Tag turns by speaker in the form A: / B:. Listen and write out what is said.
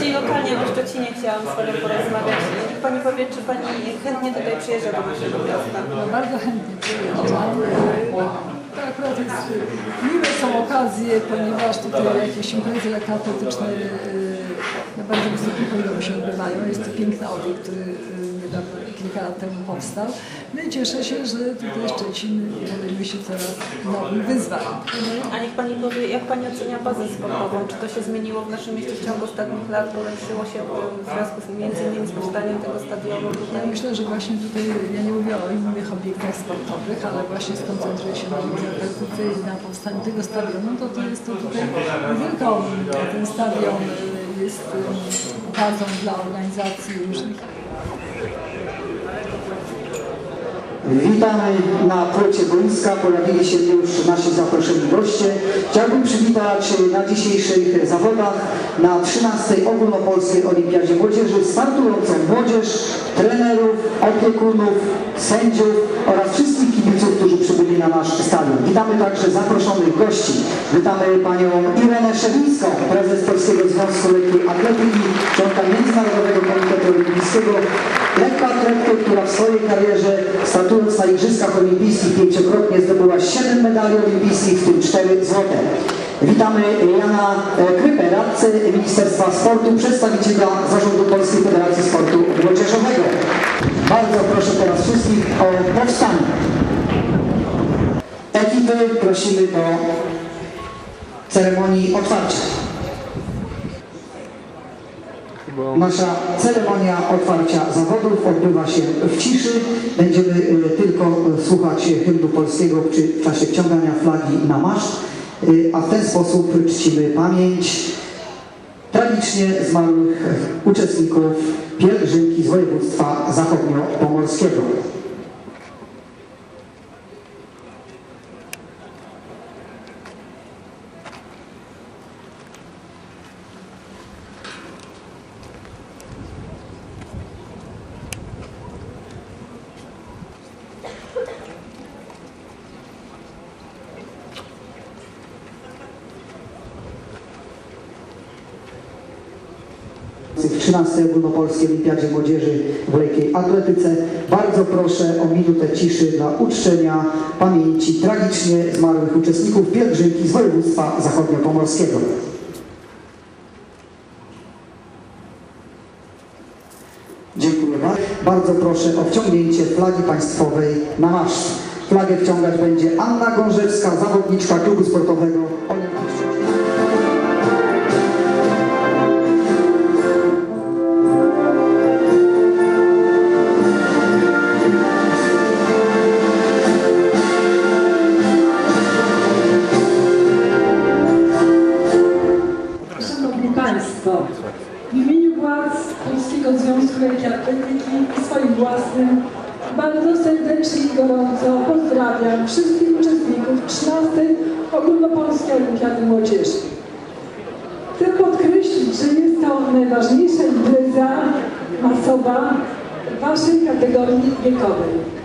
A: bardziej lokalnie o Szczecinie chciałam z Panią porozmawiać. Niech Pani powie, czy Pani chętnie tutaj przyjeżdża do naszego miasta?
B: No, bardzo chętnie. To akurat jest, okazje, ponieważ tutaj jakieś imprezy lekkoatletyczne e, na bardzo wysokim poziomie się odbywają. Jest to piękny obiekt, który e, niedawno, kilka lat temu powstał. No i cieszę się, że tutaj Szczecin podejmuje się coraz nowym wyzwań.
A: A niech Pani powie, jak Pani ocenia bazę sportową? Czy to się zmieniło w naszym mieście w ciągu ostatnich lat? Polepszyło się w związku z między innymi z powstaniem tego stadionu
B: Ja
A: tutaj?
B: myślę, że właśnie tutaj, ja nie mówię o innych obiektach sportowych, ale właśnie skoncentruję się na lidze atletyce i na powstaniu tego stadionu, to to jest to tutaj wielką, ten stadion y, jest y, bazą dla organizacji różnych
C: Witamy na płocie boiska. Pojawili się już nasi zaproszeni goście. Chciałbym przywitać na dzisiejszych zawodach na 13. Ogólnopolskiej Olimpiadzie Młodzieży startującą młodzież, trenerów, opiekunów, sędziów oraz wszystkich kibiców, którzy przybyli na nasz stadion. Witamy także zaproszonych gości. Witamy panią Irenę Szewińską, prezes Polskiego Związku Lekkiej Atletyki, członka Międzynarodowego Komitetu Olimpijskiego, lekkoatletkę, która w swojej karierze startując na Igrzyskach Olimpijskich pięciokrotnie zdobyła 7 medali olimpijskich, w tym 4 złote. Witamy Jana e, Krypę, radcę Ministerstwa Sportu, przedstawiciela Zarządu Polskiej Federacji Sportu Młodzieżowego. Bardzo proszę teraz wszystkich o powstanie. Ekipy prosimy do ceremonii otwarcia. Nasza ceremonia otwarcia zawodów odbywa się w ciszy. Będziemy y, tylko y, słuchać hymnu polskiego w czasie wciągania flagi na maszt, y, a w ten sposób czcimy pamięć tragicznie zmarłych uczestników pielgrzymki z województwa zachodnio-pomorskiego. W 13. Ogólnopolskiej Olimpiadzie Młodzieży w lekkiej atletyce. Bardzo proszę o minutę ciszy dla uczczenia pamięci tragicznie zmarłych uczestników pielgrzymki z województwa zachodniopomorskiego. Dziękuję bardzo. Bardzo proszę o wciągnięcie flagi państwowej na maszt. Flagę wciągać będzie Anna Gążewska, zawodniczka klubu sportowego
D: W imieniu władz Polskiego Związku Lekkiej Atletyki i swoim własnym bardzo serdecznie i gorąco pozdrawiam wszystkich uczestników 13. Ogólnopolskiej Olimpiady Młodzieży. Chcę podkreślić, że jest to najważniejsza impreza masowa Waszej kategorii wiekowej.